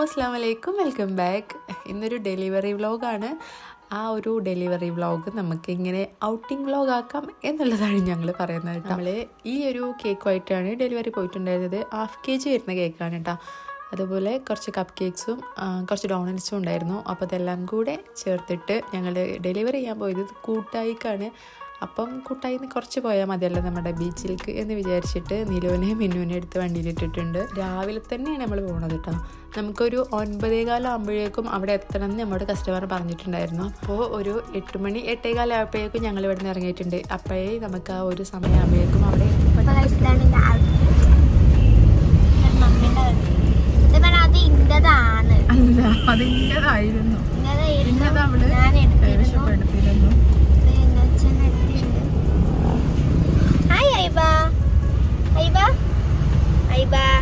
അസ്സാം വലൈക്കും welcome back. ഇന്നൊരു ഡെലിവറി വ്ളോഗാണ് ആ ഒരു ഡെലിവറി വ്ളോഗ് നമുക്ക് ഇങ്ങനെ ഔട്ടിംഗ് വ്ളോഗ് ആക്കാം എന്നുള്ളതാണ് ഞങ്ങൾ പറയുന്നത് കേട്ടോ. നമ്മൾ ഈ ഒരു കേക്കുമായിട്ടാണ് ഡെലിവറി പോയിട്ടുണ്ടായിരുന്നത്. ഹാഫ് കെ ജി വരുന്ന കേക്കാണ് കേട്ടോ. അതുപോലെ കുറച്ച് കപ്പ് കേക്ക്സും കുറച്ച് ഡോണറ്റ്സും ഉണ്ടായിരുന്നു. അപ്പോൾ അതെല്ലാം കൂടെ ചേർത്തിട്ട് ഞങ്ങൾ ഡെലിവറി ചെയ്യാൻ പോയത് കൂട്ടായിക്കാണ്. അപ്പം കൂട്ടായി നിന്ന് കുറച്ച് പോയാൽ മതിയല്ലോ നമ്മുടെ ബീച്ചിലേക്ക് എന്ന് വിചാരിച്ചിട്ട് നിലുവിനെ മിന്നുവിനെ എടുത്ത് വണ്ടിയിലിട്ടിട്ടുണ്ട് രാവിലെ തന്നെയാണ് നമ്മൾ പോകുന്നത് കേട്ടോ നമുക്കൊരു ഒൻപതേകാലം ആകുമ്പോഴേക്കും അവിടെ എത്തണം എന്ന് നമ്മുടെ കസ്റ്റമർ പറഞ്ഞിട്ടുണ്ടായിരുന്നു. അപ്പോൾ ഒരു എട്ട് മണി എട്ടേകാലം ആയപ്പോഴേക്കും ഞങ്ങൾ ഇവിടെ നിന്ന് ഇറങ്ങിയിട്ടുണ്ട്. അപ്പോഴേ നമുക്ക് ആ ഒരു സമയമാകുമ്പോഴേക്കും അവിടെ അത് ഇന്നതായിരുന്നു ഇന്നതായിരുന്നു ഞാൻ എടുത്തിരുന്നു ഐബ ഐബ കേട്ടോ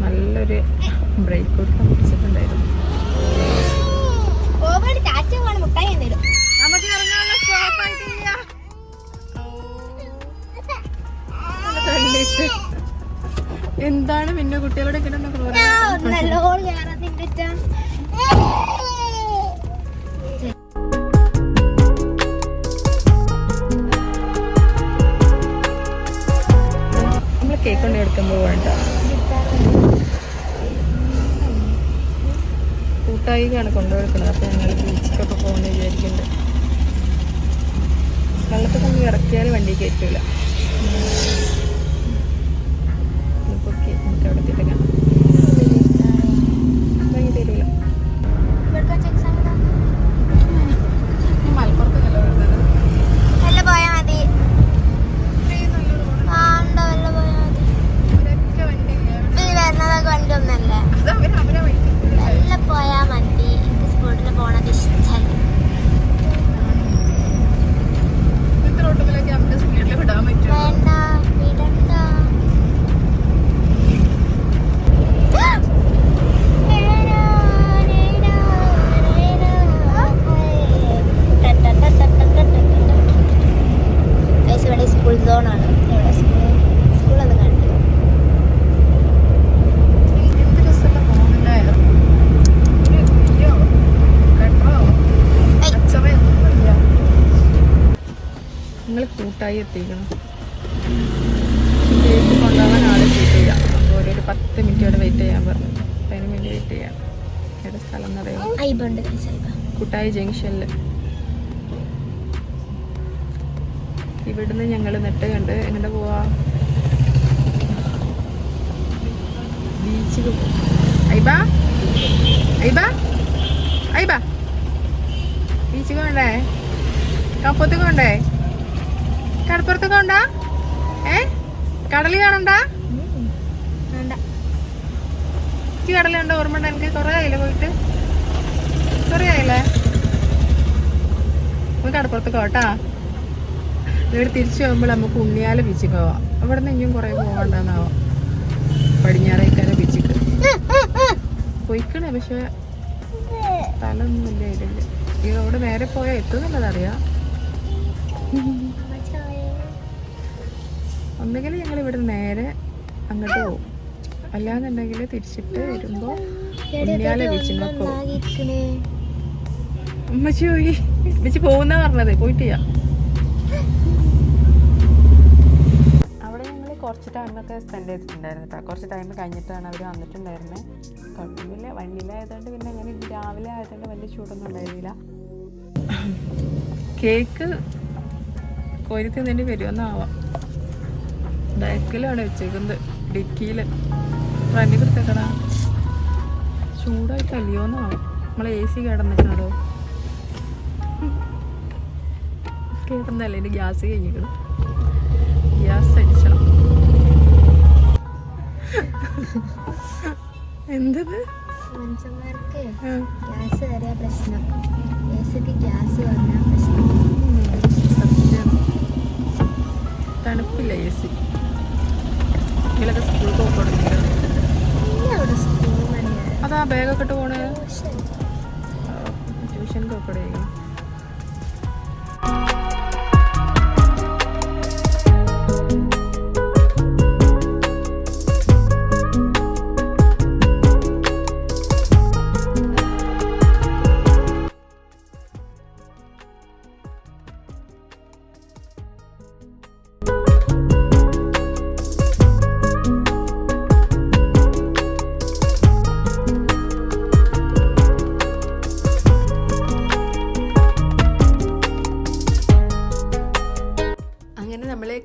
നല്ലൊരു ബ്രേക്ക് കൊടുക്കാൻ പിടിച്ചിട്ടുണ്ടായിരുന്നു നമുക്ക് ഇറങ്ങാനുള്ള സ്റ്റോപ്പ് ആയിട്ടില്ല. തള്ളിയിട്ട് എന്താണ് പിന്നെ കുട്ടികളോട് നമ്മൾ കേക്ക് കൊണ്ട് എടുക്കുമ്പോൾ വേണ്ട. കൂട്ടായിക്കാണ് കൊണ്ടുപോയിക്കുന്നത് അപ്പോൾ ഞങ്ങൾ ബീച്ചിലൊക്കെ പോകുന്നത് വിചാരിക്കുന്നുണ്ട്. വെള്ളത്തിൽ ഇറക്കിയാൽ വണ്ടി കയറ്റൂല ഇപ്പോൾ നമുക്ക് അവിടെ എത്തിയിട്ട് കാണാം വാങ്ങി തരൂല ഞാൻ മലപ്പുറത്ത് വല്ല പോയാ മതി ആ ഉണ്ടോ വല്ല പോയാ മതി ഇപ്പൊ ഈ വരുന്നതൊക്കെ വണ്ടി ഒന്നല്ലേ വല്ല പോയാ മതി എനിക്ക് സ്കൂട്ടിൽ പോണത് ഇഷ്ടല്ല വിടാൻ പറ്റുമോ വേണ്ട വിടണ്ട Guys, ഇവിടെ സ്കൂൾ സോണാണ് ഇവിടെ സ്കൂൾ സ്കൂളൊന്നും കണ്ടു എന്ത് രസമുള്ള ഫോണില്ലേ? ഒരു വീഡിയോ, കണ്ടോ? ഏയ്. അച്ചവയൊന്നുമില്ല. നിങ്ങൾ കൂട്ടായി എത്തിക്കണം കേക്ക് കൊണ്ടുപോകാൻ ആൾ കിട്ടില്ല അപ്പോൾ ഒരു പത്ത് മിനിറ്റ് ഇവിടെ വെയിറ്റ് ചെയ്യാൻ പറഞ്ഞു അതിന് വേണ്ടി വെയിറ്റ് ചെയ്യാം ഏടെ സ്ഥലം എന്നറിയാം ഐബുണ്ട് guys, ഐബ. കൂട്ടായി ജംഗ്ഷനിൽ ഇവിടുന്ന് ഞങ്ങൾ നെട്ട് കണ്ട് എങ്ങോട്ട് പോവാ? ബീച്ചിൽ ഐബ? ഐബ? ഐബ? ബീച്ചിൽ കൊണ്ടേ കപ്പത്ത് കൊണ്ടേ കടപ്പുറത്ത് കൊണ്ട ഏ? കടൽ കാണണ്ട. വേണ്ട. എനിക്ക് കടൽ കണ്ട ഓർമ്മ ഉണ്ട് എനിക്ക് കുറേ ആയില്ലേ പോയിട്ട്? കുറേ ആയില്ലേ? നമുക്ക് കടപ്പുറത്ത് കേട്ടാ ഇവിടെ തിരിച്ചു പോകുമ്പോൾ നമുക്ക് ഉണ്ണിയാല ബീച്ചിൽ പോവാം. അവിടെ നിന്ന് ഇനിയും കുറേ പോകണ്ടെന്നാവാം പടിഞ്ഞാറേക്കാരെ ബീച്ചിക്ക് പോയിക്കണേ പക്ഷെ സ്ഥലമൊന്നും വലിയ ഇതില്ല ഈ റോഡ് നേരെ പോയാൽ എത്തുന്നുള്ളതറിയാം. ഒന്നുകിൽ ഞങ്ങൾ ഇവിടെ നേരെ അങ്ങോട്ട് പോകും അല്ലാന്നുണ്ടെങ്കിൽ തിരിച്ചിട്ട് വരുമ്പോൾ ഉണ്ണിയാല ബീച്ചിൽ പോ ഒന്നാകിരിക്കണേ ഉമ്മച്ചി പോയി ഉമ്മച്ചി പോകുന്ന പറഞ്ഞത്. പോയിട്ടില്ല. അവിടെ ഞങ്ങൾ കുറച്ച് ടൈമൊക്കെ സ്പെൻഡ് ചെയ്തിട്ടുണ്ടായിരുന്നു കേട്ടോ കുറച്ച് ടൈം കഴിഞ്ഞിട്ടാണ് അവർ വന്നിട്ടുണ്ടായിരുന്നത് കുഴപ്പമില്ല വണ്ടിയിലായതുകൊണ്ട് പിന്നെ അങ്ങനെ രാവിലെ ആയതുകൊണ്ട് വലിയ ചൂടൊന്നും ഉണ്ടായിരുന്നില്ല. കേക്ക് കോരി തിന്നിട്ട് വരുമെന്നാവാം ബാക്കിലാണ് വെച്ചേക്കുന്നത് ഡിക്കിയിൽ ഫ്രണ്ടിൽ കൊടുത്തേക്കടാ. ചൂടായിട്ട് അല്ലയോന്നാവാം നമ്മൾ എ സി കിടന്നിട്ടുണ്ടോ കേൾക്കുന്നല്ലേ എന്റെ ഗ്യാസ് കഴിഞ്ഞിക്കണം ഗ്യാസ് അടിച്ചണം. എന്തത്? മനുഷ്യന്മാർക്ക് ഗ്യാസ് കയറിയ പ്രശ്നം. ഗ്യാസൊക്കെ ഗ്യാസ് പ്രശ്നം. തണുപ്പില്ല എ സി ഇതിലൊക്കെ സ്കൂളിൽ സ്കൂൾ പണിയാണ് അതാ ബാഗൊക്കെ ഇട്ട് പോണേ. ട്യൂഷൻ. ട്യൂഷൻ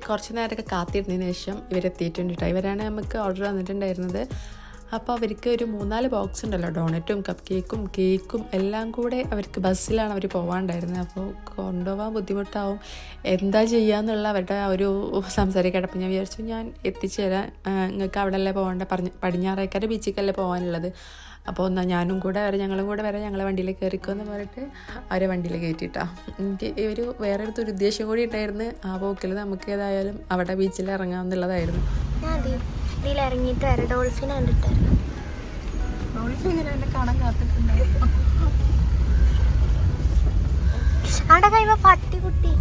കുറച്ച് നേരമൊക്കെ കാത്തിരുന്നതിന് ശേഷം ഇവരെത്തിയിട്ടുണ്ട് കേട്ടോ ഇവരാണ് നമുക്ക് ഓർഡർ തന്നിട്ടുണ്ടായിരുന്നത്. അപ്പോൾ അവർക്ക് ഒരു മൂന്നാൽ ബോക്സ് ഉണ്ടല്ലോ ഡോണറ്റും കപ്പ് കേക്കും കേക്കും എല്ലാം കൂടെ അവർക്ക് ബസ്സിലാണ് അവർ പോകാണ്ടായിരുന്നത് അപ്പോൾ കൊണ്ടുപോകാൻ ബുദ്ധിമുട്ടാവും. എന്താ ചെയ്യാന്നുള്ള അവരുടെ ഒരു സംസാരം കേട്ടപ്പോൾ ഞാൻ വിചാരിച്ചു ഞാൻ എത്തിച്ചു തരാം നിങ്ങൾക്ക് അവിടെ അല്ലേ പോകേണ്ട? പറഞ്ഞ് പടിഞ്ഞാറേക്കര ബീച്ചിക്കല്ലേ പോകാനുള്ളത് അപ്പോൾ എന്നാൽ ഞാനും കൂടെ വരെ ഞങ്ങളും കൂടെ വരെ ഞങ്ങളെ വണ്ടിയിൽ കയറിക്കോ പറഞ്ഞിട്ട് അവരെ വണ്ടിയിൽ കയറ്റിയിട്ടാ എനിക്ക് ഒരു വേറെ ഒരു ഉദ്ദേശം കൂടി ഉണ്ടായിരുന്നു. ആ പോക്കിൽ നമുക്ക് ഏതായാലും അവിടെ ബീച്ചിൽ ഇറങ്ങാം എന്നുള്ളതായിരുന്നു. ഇറങ്ങിയിട്ട് കാണാൻ പട്ടിക്കുട്ടി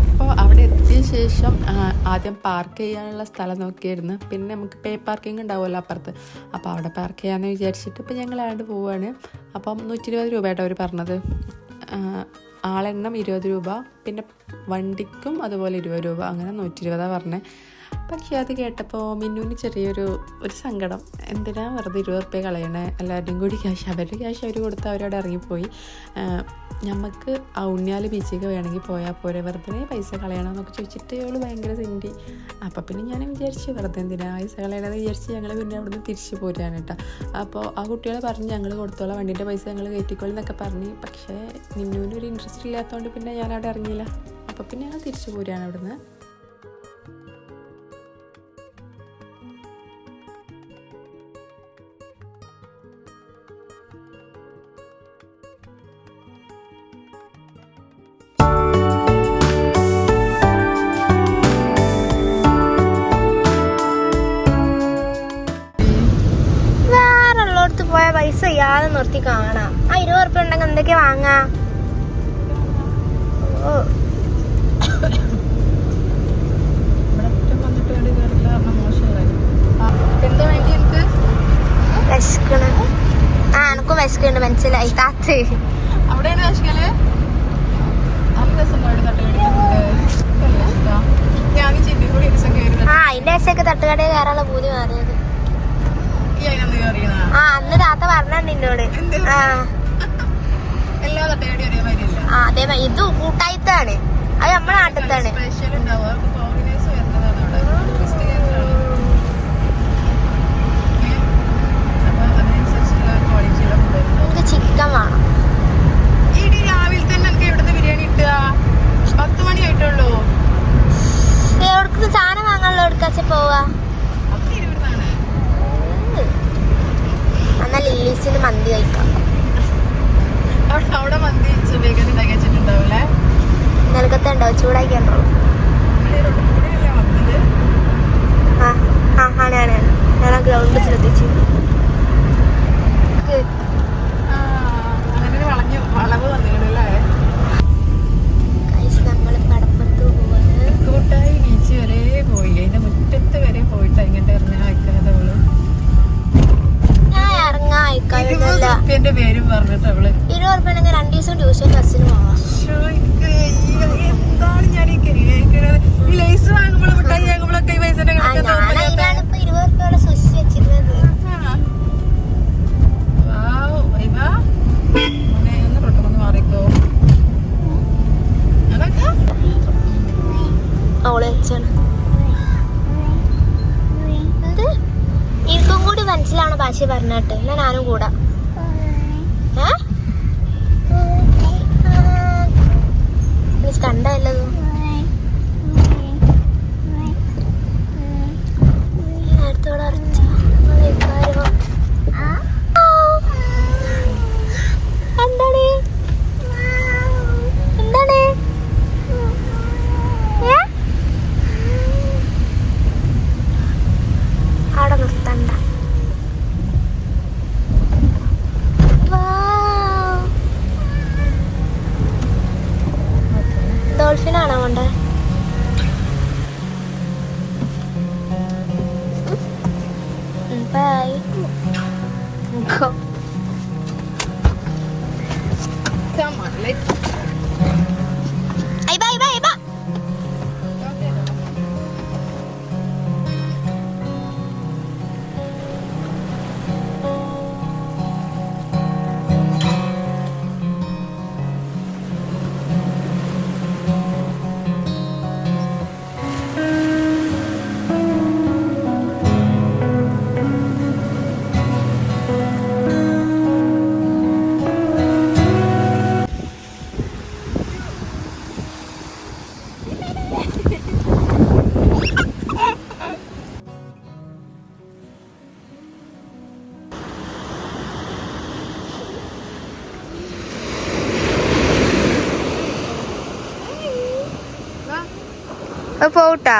അപ്പോൾ അവിടെ എത്തിയ ശേഷം ആദ്യം പാർക്ക് ചെയ്യാനുള്ള സ്ഥലം നോക്കിയായിരുന്നു പിന്നെ നമുക്ക് പേ പാർക്കിംഗ് ഉണ്ടാവുമല്ലോ അപ്പുറത്ത്. അപ്പോൾ അവിടെ പാർക്ക് ചെയ്യാമെന്ന് വിചാരിച്ചിട്ട് ഇപ്പോൾ ഞങ്ങൾ ആണ്ട് പോവുകയാണ് അപ്പം നൂറ്റി ഇരുപത് രൂപയായിട്ട് അവർ പറഞ്ഞത് ആളെണ്ണം ഇരുപത് രൂപ പിന്നെ വണ്ടിക്കും അതുപോലെ ഇരുപത് രൂപ അങ്ങനെ നൂറ്റി ഇരുപതാണ് പറഞ്ഞത് പക്ഷേ അത് കേട്ടപ്പോൾ മിന്നുവിന് ചെറിയൊരു ഒരു സങ്കടം. എന്തിനാ വെറുതെ ഇരുപത് റുപ്യ കളയണേ? എല്ലാവരുടെയും കൂടി ക്യാഷ് അവരുടെ ക്യാഷ് അവർ കൊടുത്ത് അവരോട് ഇറങ്ങിപ്പോയി. നമുക്ക് ഔണ്യാൽ ബീച്ചേക്ക് വേണമെങ്കിൽ പോയാൽ പോരെ. വെറുതെ പൈസ കളയണമെന്നൊക്കെ ചോദിച്ചിട്ട് അവൾ ഭയങ്കര സെന്റി അപ്പം പിന്നെ ഞാൻ വിചാരിച്ചു വെറുതെ എന്തിനാ പൈസ കളയണമെന്ന് വിചാരിച്ച് ഞങ്ങൾ പിന്നെ അവിടുന്ന് തിരിച്ചു പോരാണ് കേട്ടോ അപ്പോൾ ആ കുട്ടികളെ പറഞ്ഞ് ഞങ്ങൾ കൊടുത്തോളാം വണ്ടിന്റെ പൈസ ഞങ്ങൾ കയറ്റിക്കോളും എന്നൊക്കെ പറഞ്ഞ്. പക്ഷേ നിന്നുവിനൊരു ഇൻട്രസ്റ്റ് ഇല്ലാത്തതുകൊണ്ട് പിന്നെ ഞാൻ അവിടെ ഇറങ്ങിയില്ല. അപ്പോൾ പിന്നെ ഞങ്ങൾ തിരിച്ചു പോരാണ് അവിടുന്ന്. ഇയാതെ നിർത്തി കാണാം. ആ ഇരുപത് ഉറുപ്പ്യ ഉണ്ടെങ്കിൽ എന്തൊക്കെ വാങ്ങാ? ഓ. വിശക്കണ്. ആ എനക്കും വിശക്കുന്നുണ്ട്. മനസ്സിലായി. താത്ത്. അവിടെയാണ് ആ അതിന്റെ ശേഷമൊക്കെ തട്ടുകടയിൽ കയറാനുള്ള പൂതി മാറിയത്. ആ അന്ന് താത്ത പറഞ്ഞ നിന്നോട്? ആ. അതേമാതിരി ഇത് കൂട്ടായത്താണ് അത് നമ്മളെ നാട്ടിലത്താണ് എനിക്ക് ചിക്കൻ വേണം. രാവിലെ തന്നെ എനിക്ക് ഇവിടുന്ന് ബിരിയാണി കിട്ടുക. പത്ത് മണി ആയിട്ടുള്ളൂ. എവിടേക്ക് സാധനം വാങ്ങാനുള്ള എവിടേക്കാച്ച പോവാ. എന്നാ ലില്ലീസിന് മന്തി കഴിക്കാം. അവിടെ മന്തി നിലക്കത്തെ ഉണ്ടോ? ചൂടാക്കി ആ ആ ആണ് ആണ് ഞാൻ ആ ഗ്രൗണ്ട് ശ്രദ്ധിച്ചു കൂട്ടായി ബീച്ച് വരെ പോയി. അതിന്റെ മുറ്റത്ത് വരെ പോയിട്ട് ഇങ്ങോട്ട് ഇറങ്ങാൻ വെക്കാതെ ഇരുപത് പേരും പറഞ്ഞിട്ട് അവൾ ഇരുപത് രണ്ടു ദിവസം ട്യൂഷൻ ബസ്സിന് പോവാം. എന്താണ് ഞാൻ ও পৌটা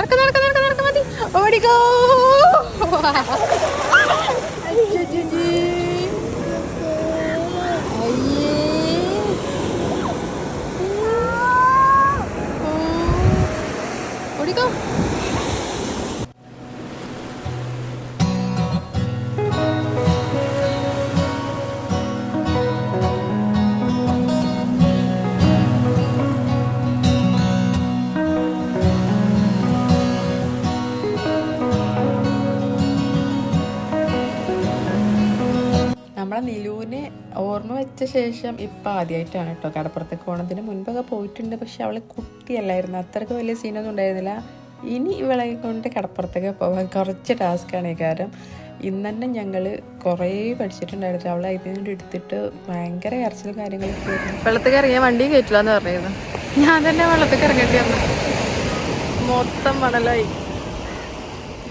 നടക്ക നടക്ക നടക്ക നടക്ക മതി. ഓടിക്കോ. ഓടിക്കോ. നിലുവിനെ ഓർമ്മ വെച്ച ശേഷം ഇപ്പം ആദ്യമായിട്ടാണ് കേട്ടോ കടപ്പുറത്തേക്ക് പോകണതിന് മുൻപൊക്കെ പോയിട്ടുണ്ട്. പക്ഷെ അവൾ കുട്ടിയല്ലായിരുന്നു. അത്രയ്ക്ക് വലിയ സീനൊന്നും ഉണ്ടായിരുന്നില്ല. ഇനി ഇവളെ കൊണ്ട് കടപ്പുറത്തേക്ക് പോകാൻ കുറച്ച് ടാസ്ക്കാണ് ഈ കാര്യം. ഇന്ന് തന്നെ ഞങ്ങൾ കുറേ പഠിച്ചിട്ടുണ്ടായിരുന്നു. അവളെ ഇതിന് വേണ്ടി എടുത്തിട്ട് ഭയങ്കര കരച്ചിലും കാര്യങ്ങളൊക്കെ വെള്ളത്തേക്ക് ഇറങ്ങിയാൽ വണ്ടി കയറ്റില്ല എന്ന് പറഞ്ഞിരുന്നു. ഞാൻ തന്നെ വെള്ളത്തേക്ക് ഇറങ്ങേണ്ടി മൊത്തം മണലായി.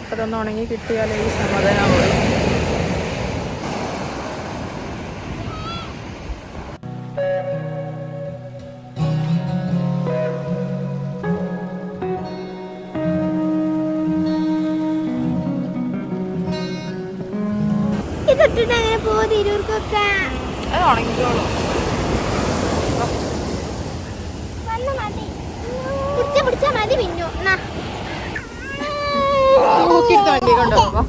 ഇപ്പം ഉണങ്ങി കിട്ടിയാലേ ഈ സമാധാനമാവുള്ളൂ ഇതിട്ടിട്ട് അങ്ങനെ പോവാ തിരൂർക്കൊക്കെ. അത് ഉണങ്ങിക്കോളൂ. പിടിച്ച മതി പിന്നു നോക്കിയിട്ട് വണ്ടി കൊണ്ടുപോകുമ്പോ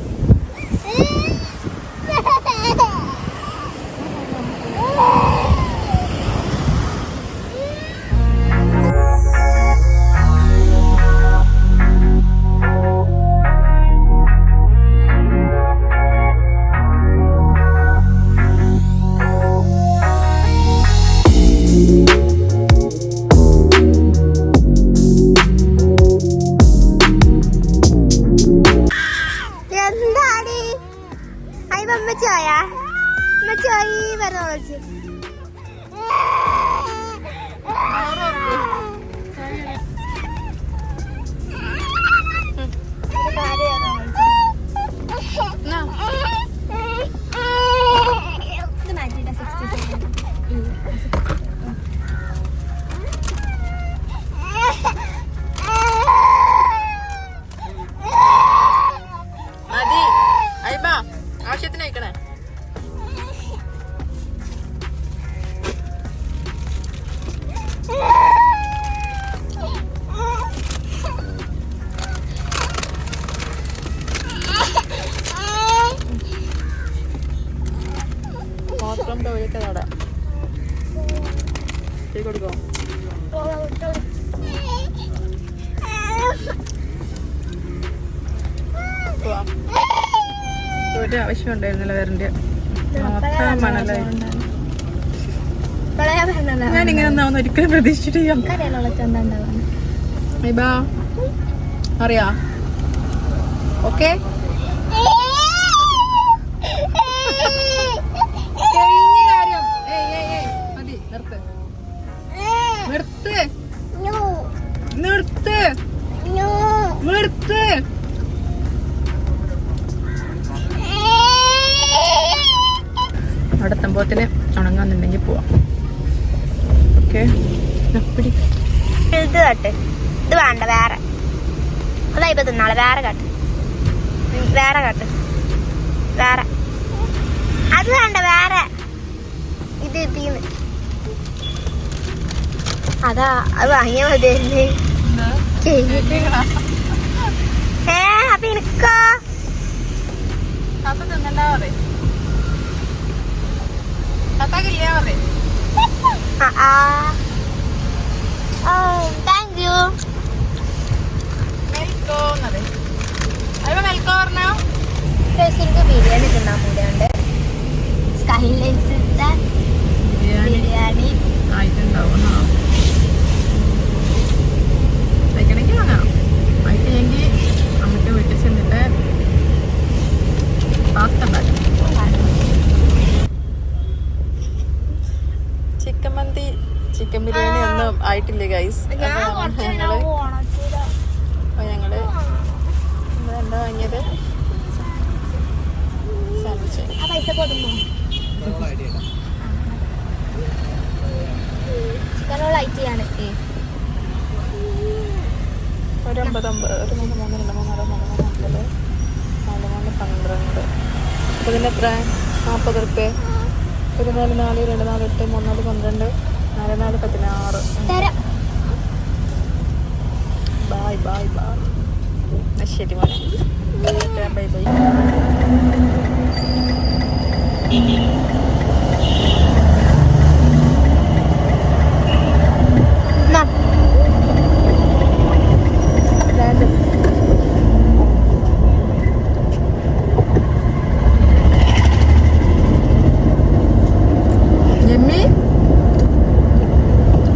ഒരു ആവശ്യം ഉണ്ടായിരുന്നില്ല വേറെ ഞാൻ ഇങ്ങനെ ഒരിക്കലും പ്രതീക്ഷിച്ചിട്ട് അറിയാ? ഓക്കേ? ഉണങ്ങാന്നുണ്ടെങ്കിൽ പോവാം ഓക്കെ ഇത് കട്ട്. ഇത് വേണ്ട വേറെ. അതാ ഇപ്പൊ തിന്നാളെ വേറെ കട്ട്. വേറെ കട്ട്. വേറെ. അത് വേണ്ട വേറെ. ഇത് ഇതിന്ന്. അതാ അത് വാങ്ങിയാ മതിയല്ലേ ഏ അപ്പൊ എനിക്കോ താത്ത തിന്നണ്ടാ ആ ഓ താങ്ക് യു മെൽക്കോ പറഞ്ഞോ എനിക്ക് ബിരിയാണി തിന്നാൻ കൂടിയുണ്ട് സ്കൈലൈറ്റ് ബിരിയാണി ആയിട്ടുണ്ടാവും വാങ്ങാം നമുക്ക് വീട്ടിൽ ചെന്നിട്ട് പാസ്ത ഉണ്ടാക്കും ചിക്കൻ മന്തി ചിക്കൻ ബിരിയാണി ഒന്നും ആയിട്ടില്ല ഗൈസ് ഞങ്ങൾ അപ്പൊ ഞങ്ങൾ എന്താ വാങ്ങിയത്? ഒരു അമ്പത് അമ്പത് ഒരു മൂന്ന് മൂന്ന് രണ്ട് മൂന്നര മൂന്ന് മൂന്ന് അമ്പത് നാല് മൂന്ന് പന്ത്രണ്ട്. അപ്പോൾ എത്ര നാൽപ്പത് റുപ്യ ഒരു നാല് നാല് രണ്ട് നാല് എട്ട് മൂന്നാൽ നാല് പന്ത്രണ്ട്. നാല് പതിനാറ്. തരാം. Bye bye bye. ശരി മോനെ. ബൈ ബൈ എന്നാ. ജിമ്മി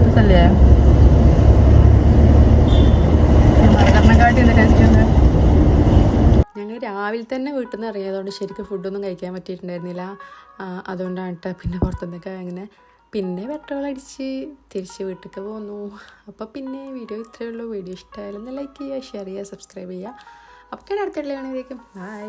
രസല്ലേ മലകർണക്കാട്ടി എന്താ ടേസ്റ്റ് ഉണ്ട് ഞങ്ങൾ തന്നെ വീട്ടിൽ നിന്ന് ഇറങ്ങിയതുകൊണ്ട് ശരിക്കും ഫുഡൊന്നും കഴിക്കാൻ പറ്റിയിട്ടുണ്ടായിരുന്നില്ല. അതുകൊണ്ടാണ് കേട്ടോ പിന്നെ പുറത്തുനിന്നൊക്കെ അങ്ങനെ പിന്നെ പെട്രോൾ അടിച്ച് തിരിച്ച് വീട്ടിലേക്ക് പോന്നു. അപ്പോൾ പിന്നെ വീഡിയോ ഇത്രയേ ഉള്ളൂ. വീഡിയോ ഇഷ്ടമായാലും ലൈക്ക് ചെയ്യുക ഷെയർ ചെയ്യുക സബ്സ്ക്രൈബ് ചെയ്യുക. അപ്പോൾ ഞാൻ അടുത്തുള്ള കാണുമ്പോഴേക്കും ബൈ